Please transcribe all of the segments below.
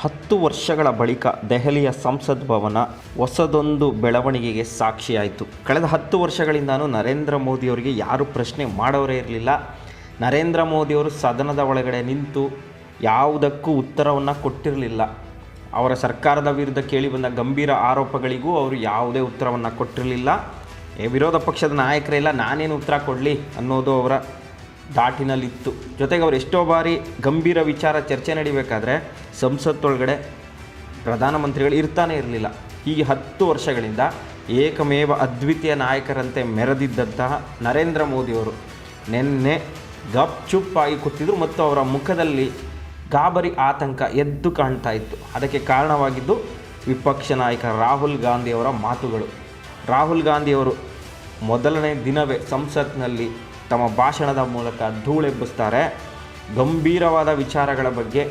ಹತ್ತು ವರ್ಷಗಳ ಬಳಿಕ ದೆಹಲಿಯ ಸಂಸತ್ ಭವನ ಹೊಸದೊಂದು ಬೆಳವಣಿಗೆಗೆ ಸಾಕ್ಷಿಯಾಯಿತು. ಕಳೆದ ಹತ್ತು ವರ್ಷಗಳಿಂದಾನು ನರೇಂದ್ರ ಮೋದಿಯವರಿಗೆ ಯಾರು ಪ್ರಶ್ನೆ ಮಾಡೋರೇ ಇರಲಿಲ್ಲ. ನರೇಂದ್ರ ಮೋದಿಯವರು ಸದನದ ಒಳಗಡೆ ನಿಂತು ಯಾವುದಕ್ಕೂ ಉತ್ತರವನ್ನು ಕೊಟ್ಟಿರಲಿಲ್ಲ. ಅವರ ಸರ್ಕಾರದ ವಿರುದ್ಧ ಕೇಳಿ ಬಂದ ಗಂಭೀರ ಆರೋಪಗಳಿಗೂ ಅವರು ಯಾವುದೇ ಉತ್ತರವನ್ನು ಕೊಟ್ಟಿರಲಿಲ್ಲ. ವಿರೋಧ ಪಕ್ಷದ ನಾಯಕರೆಲ್ಲ ನಾನೇನು ಉತ್ತರ ಕೊಡಲಿ ಅನ್ನೋದು ಅವರ ದಾಟಿನಲ್ಲಿತ್ತು. ಜೊತೆಗೆ ಅವರು ಎಷ್ಟೋ ಬಾರಿ ಗಂಭೀರ ವಿಚಾರ ಚರ್ಚೆ ನಡಿಬೇಕಾದ್ರೆ ಸಂಸತ್ತೊಳಗಡೆ ಪ್ರಧಾನಮಂತ್ರಿಗಳು ಇರ್ತಾನೆ ಇರಲಿಲ್ಲ. ಹೀಗೆ ಹತ್ತು ವರ್ಷಗಳಿಂದ ಏಕಮೇವ ಅದ್ವಿತೀಯ ನಾಯಕರಂತೆ ಮೆರೆದಿದ್ದಂತಹ ನರೇಂದ್ರ ಮೋದಿಯವರು ನಿನ್ನೆ ಗಪ್ ಚುಪ್ಪಾಗಿ ಕೂತಿದ್ರು ಮತ್ತು ಅವರ ಮುಖದಲ್ಲಿ ಗಾಬರಿ ಆತಂಕ ಎದ್ದು ಕಾಣ್ತಾ ಇತ್ತು. ಅದಕ್ಕೆ ಕಾರಣವಾಗಿದ್ದು ವಿಪಕ್ಷ ನಾಯಕ ರಾಹುಲ್ ಗಾಂಧಿಯವರ ಮಾತುಗಳು. ರಾಹುಲ್ ಗಾಂಧಿಯವರು ಮೊದಲನೇ ದಿನವೇ ಸಂಸತ್ನಲ್ಲಿ ತಮ್ಮ ಭಾಷಣದ ಮೂಲಕ ಧೂಳೆಬ್ಬಿಸ್ತಾರೆ. ಗಂಭೀರವಾದ ವಿಚಾರಗಳ ಬಗ್ಗೆ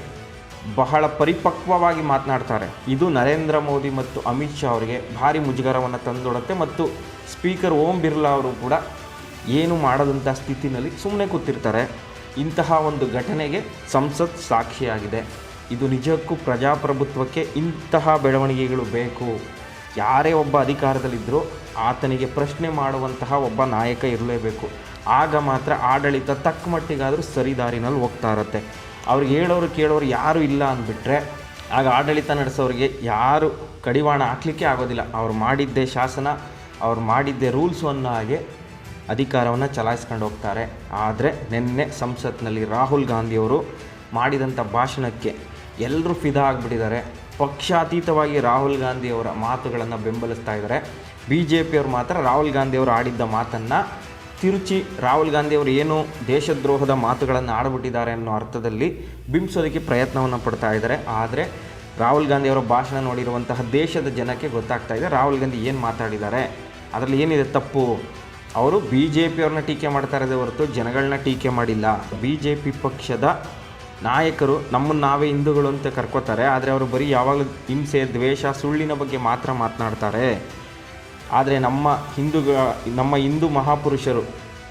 ಬಹಳ ಪರಿಪಕ್ವವಾಗಿ ಮಾತನಾಡ್ತಾರೆ. ಇದು ನರೇಂದ್ರ ಮೋದಿ ಮತ್ತು ಅಮಿತ್ ಶಾ ಅವರಿಗೆ ಭಾರಿ ಮುಜುಗರವನ್ನು ತಂದೊಡುತ್ತೆ ಮತ್ತು ಸ್ಪೀಕರ್ ಓಂ ಬಿರ್ಲಾ ಅವರು ಕೂಡ ಏನು ಮಾಡದಂಥ ಸ್ಥಿತಿನಲ್ಲಿ ಸುಮ್ಮನೆ ಕೂತಿರ್ತಾರೆ. ಇಂತಹ ಒಂದು ಘಟನೆಗೆ ಸಂಸತ್ ಸಾಕ್ಷಿಯಾಗಿದೆ. ಇದು ನಿಜಕ್ಕೂ ಪ್ರಜಾಪ್ರಭುತ್ವಕ್ಕೆ ಇಂತಹ ಬೆಳವಣಿಗೆಗಳು ಬೇಕು. ಯಾರೇ ಒಬ್ಬ ಅಧಿಕಾರದಲ್ಲಿದ್ದರೂ ಆತನಿಗೆ ಪ್ರಶ್ನೆ ಮಾಡುವಂತಹ ಒಬ್ಬ ನಾಯಕ ಇರಲೇಬೇಕು. ಆಗ ಮಾತ್ರ ಆಡಳಿತ ತಕ್ಕ ಮಟ್ಟಿಗಾದರೂ ಸರಿದಾರಿನಲ್ಲಿ ಹೋಗ್ತಾ ಇರುತ್ತೆ. ಅವ್ರಿಗೆ ಹೇಳೋರು ಕೇಳೋರು ಯಾರೂ ಇಲ್ಲ ಅಂದ್ಬಿಟ್ರೆ, ಆಗ ಆಡಳಿತ ನಡೆಸೋರಿಗೆ ಯಾರು ಕಡಿವಾಣ ಹಾಕ್ಲಿಕ್ಕೆ ಆಗೋದಿಲ್ಲ. ಅವ್ರು ಮಾಡಿದ್ದೇ ಶಾಸನ, ಅವ್ರು ಮಾಡಿದ್ದೇ ರೂಲ್ಸು ಅನ್ನೋ ಹಾಗೆ ಅಧಿಕಾರವನ್ನು ಚಲಾಯಿಸ್ಕೊಂಡು ಹೋಗ್ತಾರೆ. ಆದರೆ ನಿನ್ನೆ ಸಂಸತ್ನಲ್ಲಿ ರಾಹುಲ್ ಗಾಂಧಿಯವರು ಮಾಡಿದಂಥ ಭಾಷಣಕ್ಕೆ ಎಲ್ಲರೂ ಫಿದಾ ಆಗಿಬಿಟ್ಟಿದ್ದಾರೆ. ಪಕ್ಷಾತೀತವಾಗಿ ರಾಹುಲ್ ಗಾಂಧಿಯವರ ಮಾತುಗಳನ್ನು ಬೆಂಬಲಿಸ್ತಾ ಇದ್ದಾರೆ. ಬಿ ಜೆ ಪಿಯವರು ಮಾತ್ರ ರಾಹುಲ್ ಗಾಂಧಿಯವರು ಆಡಿದ್ದ ಮಾತನ್ನು ತಿರುಚಿ ರಾಹುಲ್ ಗಾಂಧಿಯವರು ಏನು ದೇಶದ್ರೋಹದ ಮಾತುಗಳನ್ನು ಆಡಿಬಿಟ್ಟಿದ್ದಾರೆ ಅನ್ನೋ ಅರ್ಥದಲ್ಲಿ ಬಿಂಬಿಸೋದಕ್ಕೆ ಪ್ರಯತ್ನವನ್ನು ಪಡ್ತಾ ಇದ್ದಾರೆ. ಆದರೆ ರಾಹುಲ್ ಗಾಂಧಿಯವರ ಭಾಷಣ ನೋಡಿರುವಂತಹ ದೇಶದ ಜನಕ್ಕೆ ಗೊತ್ತಾಗ್ತಾ ಇದೆ. ರಾಹುಲ್ ಗಾಂಧಿ ಏನು ಮಾತಾಡಿದ್ದಾರೆ? ಅದರಲ್ಲಿ ಏನಿದೆ? ತಪ್ಪು. ಅವರು ಬಿ ಜೆ ಪಿಯವ್ರನ್ನ ಟೀಕೆ ಮಾಡ್ತಾ ಇರೋದೇ ಹೊರತು ಜನಗಳನ್ನ ಟೀಕೆ ಮಾಡಿಲ್ಲ. ಬಿ ಜೆ ಪಿ ಪಕ್ಷದ ನಾಯಕರು ನಮ್ಮನ್ನು ನಾವೇ ಹಿಂದೂಗಳು ಅಂತ ಕರ್ಕೋತಾರೆ. ಆದರೆ ಅವರು ಬರೀ ಯಾವಾಗಲೂ ಹಿಂಸೆ, ದ್ವೇಷ, ಸುಳ್ಳಿನ ಬಗ್ಗೆ ಮಾತ್ರ ಮಾತನಾಡ್ತಾರೆ. ಆದರೆ ನಮ್ಮ ಹಿಂದೂ ನಮ್ಮ ಹಿಂದೂ ಮಹಾಪುರುಷರು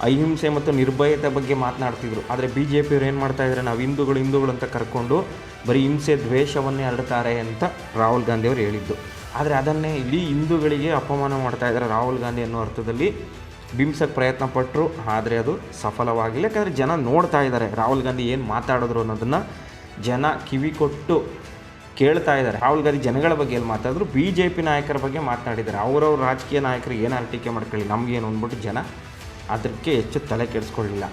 ಅಹಿಂಸೆ ಮತ್ತು ನಿರ್ಭಯತೆ ಬಗ್ಗೆ ಮಾತನಾಡ್ತಿದ್ರು. ಆದರೆ ಬಿ ಜೆ ಪಿಯವ್ರು ಏನು ಮಾಡ್ತಾ ಇದ್ದಾರೆ ನಾವು ಹಿಂದೂಗಳು ಹಿಂದೂಗಳು ಅಂತ ಕರ್ಕೊಂಡು ಬರೀ ಹಿಂಸೆ, ದ್ವೇಷವನ್ನೇ ಹರಡ್ತಾರೆ ಅಂತ ರಾಹುಲ್ ಗಾಂಧಿ ಅವರು ಹೇಳಿದ್ದು. ಆದರೆ ಅದನ್ನೇ ಇಲ್ಲಿ ಹಿಂದೂಗಳಿಗೆ ಅಪಮಾನ ಮಾಡ್ತಾ ಇದ್ದಾರೆ ರಾಹುಲ್ ಗಾಂಧಿ ಅನ್ನೋ ಅರ್ಥದಲ್ಲಿ ಬಿಂಬಿಸೋಕ್ಕೆ ಪ್ರಯತ್ನ ಪಟ್ಟರು ಆದರೆ ಅದು ಸಫಲವಾಗಿಲ್ಲ. ಯಾಕಂದರೆ ಜನ ನೋಡ್ತಾ ಇದ್ದಾರೆ ರಾಹುಲ್ ಗಾಂಧಿ ಏನು ಮಾತಾಡಿದ್ರು ಅನ್ನೋದನ್ನು. ಜನ ಕಿವಿ ಕೊಟ್ಟು ಕೇಳ್ತಾ ಇದ್ದಾರೆ. ರಾಹುಲ್ ಗಾಂಧಿ ಜನಗಳ ಬಗ್ಗೆ ಎಲ್ಲಿ ಮಾತಾಡಿದ್ರು ಬಿ ಜೆ ಪಿ ನಾಯಕರ ಬಗ್ಗೆ ಮಾತನಾಡಿದ್ದಾರೆ ಅವರವ್ರ ರಾಜಕೀಯ ನಾಯಕರು ಏನಾರು ಟೀಕೆ ಮಾಡ್ಕೊಳ್ಳಿ, ನಮಗೇನು ಅಂದ್ಬಿಟ್ಟು ಜನ ಅದಕ್ಕೆ ಹೆಚ್ಚು ತಲೆ ಕೆಡಿಸ್ಕೊಳ್ಳಿಲ್ಲ.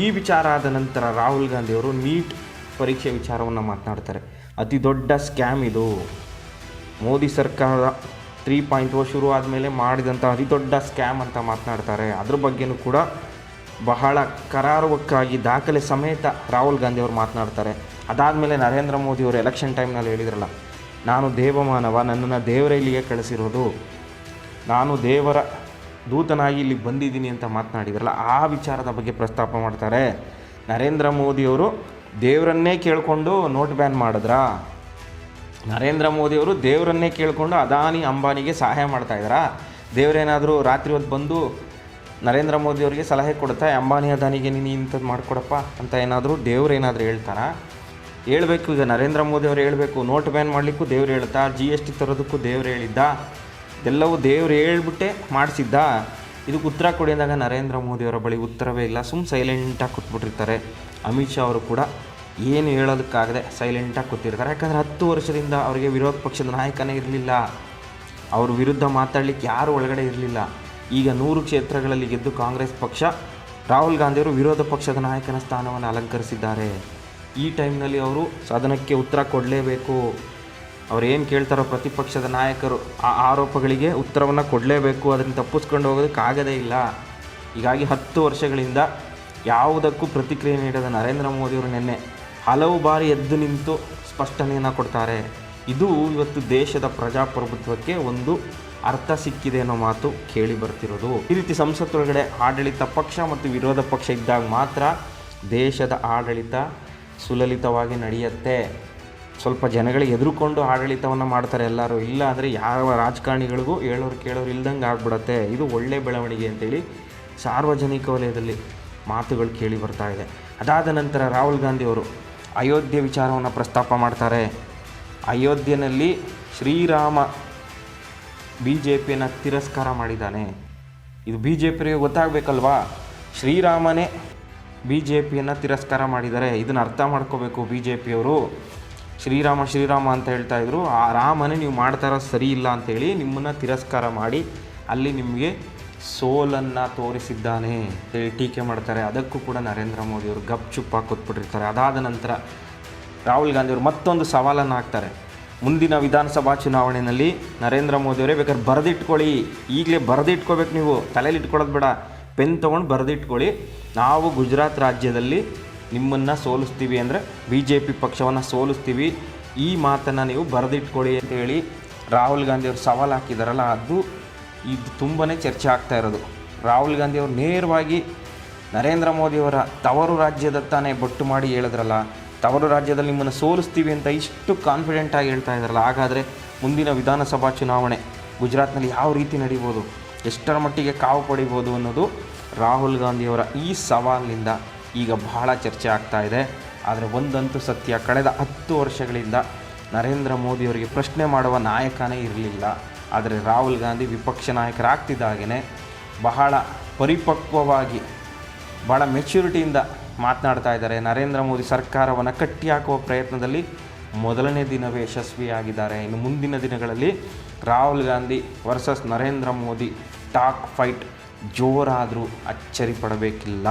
ಈ ವಿಚಾರ ಆದ ನಂತರ ರಾಹುಲ್ ಗಾಂಧಿಯವರು ನೀಟ್ ಪರೀಕ್ಷೆ ವಿಚಾರವನ್ನು ಮಾತನಾಡ್ತಾರೆ. ಅತಿ ದೊಡ್ಡ ಸ್ಕ್ಯಾಮ್ ಇದು. ಮೋದಿ ಸರ್ಕಾರ ತ್ರೀ ಪಾಯಿಂಟ್ ಓ ಶುರು ಆದಮೇಲೆ ಮಾಡಿದಂಥ ಅತಿ ದೊಡ್ಡ ಸ್ಕ್ಯಾಮ್ ಅಂತ ಮಾತನಾಡ್ತಾರೆ. ಅದ್ರ ಬಗ್ಗೆನೂ ಕೂಡ ಬಹಳ ಕರಾರುವಕ್ಕಾಗಿ ದಾಖಲೆ ಸಮೇತ ರಾಹುಲ್ ಗಾಂಧಿ ಅವರು ಮಾತನಾಡ್ತಾರೆ. ಅದಾದಮೇಲೆ ನರೇಂದ್ರ ಮೋದಿ ಅವರು ಎಲೆಕ್ಷನ್ ಟೈಮ್ನಲ್ಲಿ ಹೇಳಿದ್ರಲ್ಲ, ನಾನು ದೇವಮಾನವ, ನನ್ನನ್ನು ದೇವರ ಇಲ್ಲಿಗೆ ಕಳಿಸಿರೋದು. ನಾನು ದೇವರ ದೂತನಾಗಿ ಇಲ್ಲಿ ಬಂದಿದ್ದೀನಿ ಅಂತ ಮಾತನಾಡಿದ್ರಲ್ಲ, ಆ ವಿಚಾರದ ಬಗ್ಗೆ ಪ್ರಸ್ತಾಪ ಮಾಡ್ತಾರೆ. ನರೇಂದ್ರ ಮೋದಿಯವರು ದೇವರನ್ನೇ ಕೇಳಿಕೊಂಡು ನೋಟ್ ಬ್ಯಾನ್ ಮಾಡಿದ್ರಾ? ನರೇಂದ್ರ ಮೋದಿಯವರು ದೇವರನ್ನೇ ಕೇಳಿಕೊಂಡು ಅದಾನಿ ಅಂಬಾನಿಗೆ ಸಹಾಯ ಮಾಡ್ತಾ ಇದ್ದಾರಾ? ದೇವರೇನಾದರೂ ರಾತ್ರಿ ಹೊತ್ತು ಬಂದು ನರೇಂದ್ರ ಮೋದಿ ಅವರಿಗೆ ಸಲಹೆ ಕೊಡುತ್ತಾ ಅಂಬಾನಿ ಅದಾನಿಗೆ ನೀನು ಇಂಥದ್ದು ಮಾಡಿಕೊಡಪ್ಪ ಅಂತ ಏನಾದರೂ ದೇವ್ರು ಏನಾದರೂ ಹೇಳ್ತಾರಾ? ಹೇಳಬೇಕು, ಈಗ ನರೇಂದ್ರ ಮೋದಿ ಅವರು ಹೇಳಬೇಕು, ನೋಟ್ ಬ್ಯಾನ್ ಮಾಡಲಿಕ್ಕೂ ದೇವ್ರು ಹೇಳ್ತಾ, ಜಿ ಎಸ್ ಟಿ ತರೋದಕ್ಕೂ ದೇವ್ರು ಹೇಳಿದ್ದ ಎಲ್ಲವೂ ದೇವ್ರು ಹೇಳ್ಬಿಟ್ಟೆ ಮಾಡಿಸಿದ್ದ. ಇದಕ್ಕೆ ಉತ್ತರ ಕೊಡಿ ಅಂದಾಗ ನರೇಂದ್ರ ಮೋದಿಯವರ ಬಳಿ ಉತ್ತರವೇ ಇಲ್ಲ ಸುಮ್ಮ ಸೈಲೆಂಟಾಗಿ ಕೂತ್ಬಿಟ್ಟಿರ್ತಾರೆ. ಅಮಿತ್ ಶಾ ಅವರು ಕೂಡ ಏನು ಹೇಳೋದಕ್ಕಾಗದೆ ಸೈಲೆಂಟಾಗಿ ಕೂತಿರ್ತಾರೆ. ಯಾಕಂದರೆ ಹತ್ತು ವರ್ಷದಿಂದ ಅವರಿಗೆ ವಿರೋಧ ಪಕ್ಷದ ನಾಯಕನೇ ಇರಲಿಲ್ಲ. ಅವ್ರ ವಿರುದ್ಧ ಮಾತಾಡಲಿಕ್ಕೆ ಯಾರು ಒಳಗಡೆ ಇರಲಿಲ್ಲ. ಈಗ ನೂರು ಕ್ಷೇತ್ರಗಳಲ್ಲಿ ಗೆದ್ದು ಕಾಂಗ್ರೆಸ್ ಪಕ್ಷ, ರಾಹುಲ್ ಗಾಂಧಿಯವರು ವಿರೋಧ ಪಕ್ಷದ ನಾಯಕನ ಸ್ಥಾನವನ್ನು ಅಲಂಕರಿಸಿದ್ದಾರೆ. ಈ ಟೈಮ್ನಲ್ಲಿ ಅವರು ಸದನಕ್ಕೆ ಉತ್ತರ ಕೊಡಲೇಬೇಕು. ಅವ್ರು ಏನು ಕೇಳ್ತಾರೋ ಪ್ರತಿಪಕ್ಷದ ನಾಯಕರು ಆ ಆರೋಪಗಳಿಗೆ ಉತ್ತರವನ್ನು ಕೊಡಲೇಬೇಕು. ಅದನ್ನು ತಪ್ಪಿಸ್ಕೊಂಡು ಹೋಗೋದಕ್ಕಾಗದೇ ಇಲ್ಲ. ಹೀಗಾಗಿ ಹತ್ತು ವರ್ಷಗಳಿಂದ ಯಾವುದಕ್ಕೂ ಪ್ರತಿಕ್ರಿಯೆ ನೀಡದ ನರೇಂದ್ರ ಮೋದಿಯವರು ನಿನ್ನೆ ಹಲವು ಬಾರಿ ಎದ್ದು ನಿಂತು ಸ್ಪಷ್ಟನೆಯನ್ನು ಕೊಡ್ತಾರೆ. ಇದು ಇವತ್ತು ದೇಶದ ಪ್ರಜಾಪ್ರಭುತ್ವಕ್ಕೆ ಒಂದು ಅರ್ಥ ಸಿಕ್ಕಿದೆ ಅನ್ನೋ ಮಾತು ಕೇಳಿ ಬರ್ತಿರೋದು. ಈ ರೀತಿ ಸಂಸತ್ತೊಳಗಡೆ ಆಡಳಿತ ಪಕ್ಷ ಮತ್ತು ವಿರೋಧ ಪಕ್ಷ ಇದ್ದಾಗ ಮಾತ್ರ ದೇಶದ ಆಡಳಿತ ಸುಲಲಿತವಾಗಿ ನಡೆಯುತ್ತೆ. ಸ್ವಲ್ಪ ಜನಗಳಿಗೆ ಎದುರುಕೊಂಡು ಆಡಳಿತವನ್ನು ಮಾಡ್ತಾರೆ ಎಲ್ಲರೂ. ಇಲ್ಲ ಅಂದರೆ ಯಾವ ರಾಜಕಾರಣಿಗಳಿಗೂ ಹೇಳೋರು ಕೇಳೋರು ಇಲ್ದಂಗೆ ಆಗ್ಬಿಡತ್ತೆ. ಇದು ಒಳ್ಳೆ ಬೆಳವಣಿಗೆ ಅಂತೇಳಿ ಸಾರ್ವಜನಿಕ ವಲಯದಲ್ಲಿ ಮಾತುಗಳು ಕೇಳಿ ಬರ್ತಾ ಇದೆ. ಅದಾದ ನಂತರ ರಾಹುಲ್ ಗಾಂಧಿ ಅವರು ಅಯೋಧ್ಯೆ ವಿಚಾರವನ್ನು ಪ್ರಸ್ತಾಪ ಮಾಡ್ತಾರೆ. ಅಯೋಧ್ಯೆಯಲ್ಲಿ ಶ್ರೀರಾಮ ಬಿ ಜೆ ಪಿಯನ್ನು ತಿರಸ್ಕಾರ ಮಾಡಿದ್ದಾನೆ. ಇದು ಬಿ ಜೆ ಪಿಯವರಿಗೆ ಗೊತ್ತಾಗಬೇಕಲ್ವಾ? ಶ್ರೀರಾಮನೇ ಬಿ ಜೆ ಪಿಯನ್ನು ತಿರಸ್ಕಾರ ಮಾಡಿದ್ದಾರೆ. ಇದನ್ನು ಅರ್ಥ ಮಾಡ್ಕೋಬೇಕು ಬಿ ಜೆ ಪಿಯವರು ಶ್ರೀರಾಮ ಶ್ರೀರಾಮ ಅಂತ ಹೇಳ್ತಾ ಇದ್ರು. ಆ ರಾಮನೇ ನೀವು ಮಾಡ್ತಾರ ಸರಿ ಇಲ್ಲ ಅಂತೇಳಿ ನಿಮ್ಮನ್ನು ತಿರಸ್ಕಾರ ಮಾಡಿ ಅಲ್ಲಿ ನಿಮಗೆ ಸೋಲನ್ನು ತೋರಿಸಿದ್ದಾನೆ ಅಂತೇಳಿ ಟೀಕೆ ಮಾಡ್ತಾರೆ. ಅದಕ್ಕೂ ಕೂಡ ನರೇಂದ್ರ ಮೋದಿಯವರು ಗಪ್ ಚುಪ್ಪಾಗಿ ಕೂತ್ಬಿಟ್ಟಿರ್ತಾರೆ ಅದಾದ ನಂತರ ರಾಹುಲ್ ಗಾಂಧಿಯವರು ಮತ್ತೊಂದು ಸವಾಲನ್ನು ಹಾಕ್ತಾರೆ. ಮುಂದಿನ ವಿಧಾನಸಭಾ ಚುನಾವಣೆಯಲ್ಲಿ ನರೇಂದ್ರ ಮೋದಿಯವರೇ ಬೇಕಾದ್ರೆ ಬರೆದಿಟ್ಕೊಳ್ಳಿ. ಈಗಲೇ ಬರೆದಿಟ್ಕೋಬೇಕು ನೀವು. ತಲೆಯಲ್ಲಿ ಇಟ್ಕೊಳ್ಳೋದು ಬೇಡ. ಪೆನ್ ತೊಗೊಂಡು ಬರೆದಿಟ್ಕೊಳ್ಳಿ. ನಾವು ಗುಜರಾತ್ ರಾಜ್ಯದಲ್ಲಿ ನಿಮ್ಮನ್ನು ಸೋಲಿಸ್ತೀವಿ ಅಂದರೆ ಬಿ ಜೆ ಪಿ ಪಕ್ಷವನ್ನು ಸೋಲಿಸ್ತೀವಿ. ಈ ಮಾತನ್ನು ನೀವು ಬರೆದಿಟ್ಕೊಳ್ಳಿ ಅಂತೇಳಿ ರಾಹುಲ್ ಗಾಂಧಿಯವರು ಸವಾಲು ಹಾಕಿದಾರಲ್ಲ, ಅದು ಇದು ತುಂಬಾ ಚರ್ಚೆ ಆಗ್ತಾ ಇರೋದು. ರಾಹುಲ್ ಗಾಂಧಿಯವರು ನೇರವಾಗಿ ನರೇಂದ್ರ ಮೋದಿಯವರ ತವರು ರಾಜ್ಯದತ್ತಾನೆ ತಾನೇ ಬೊಟ್ಟು ಮಾಡಿ ಹೇಳಿದ್ರಲ್ಲ ತವರು ರಾಜ್ಯದಲ್ಲಿ ನಿಮ್ಮನ್ನು ಸೋಲಿಸ್ತೀವಿ ಅಂತ ಇಷ್ಟು ಕಾನ್ಫಿಡೆಂಟಾಗಿ ಹೇಳ್ತಾ ಇದ್ದಾರಲ್ಲ, ಹಾಗಾದರೆ ಮುಂದಿನ ವಿಧಾನಸಭಾ ಚುನಾವಣೆ ಗುಜರಾತ್ನಲ್ಲಿ ಯಾವ ರೀತಿ ನಡೀಬೋದು, ಎಷ್ಟರ ಮಟ್ಟಿಗೆ ಕಾವು ಪಡಿಬೋದು ಅನ್ನೋದು ರಾಹುಲ್ ಗಾಂಧಿಯವರ ಈ ಸವಾಲಿನಿಂದ ಈಗ ಬಹಳ ಚರ್ಚೆ ಆಗ್ತಾ ಇದೆ. ಆದರೆ ಒಂದಂತೂ ಸತ್ಯ, ಕಳೆದ ಹತ್ತು ವರ್ಷಗಳಿಂದ ನರೇಂದ್ರ ಮೋದಿಯವರಿಗೆ ಪ್ರಶ್ನೆ ಮಾಡುವ ನಾಯಕನೇ ಇರಲಿಲ್ಲ. ಆದರೆ ರಾಹುಲ್ ಗಾಂಧಿ ವಿಪಕ್ಷ ನಾಯಕರಾಗ್ತಿದ್ದಾಗೇ ಬಹಳ ಪರಿಪಕ್ವವಾಗಿ ಭಾಳ ಮೆಚ್ಯೂರಿಟಿಯಿಂದ ಮಾತನಾಡ್ತಾ ಇದ್ದಾರೆ. ನರೇಂದ್ರ ಮೋದಿ ಸರ್ಕಾರವನ್ನು ಕಟ್ಟಿಹಾಕುವ ಪ್ರಯತ್ನದಲ್ಲಿ ಮೊದಲನೇ ದಿನವೇ ಯಶಸ್ವಿಯಾಗಿದ್ದಾರೆ. ಇನ್ನು ಮುಂದಿನ ದಿನಗಳಲ್ಲಿ Rahul Gandhi versus Narendra Modi talk fight ಜೋರಾದರೂ ಅಚ್ಚರಿ ಪಡಬೇಕಿಲ್ಲ.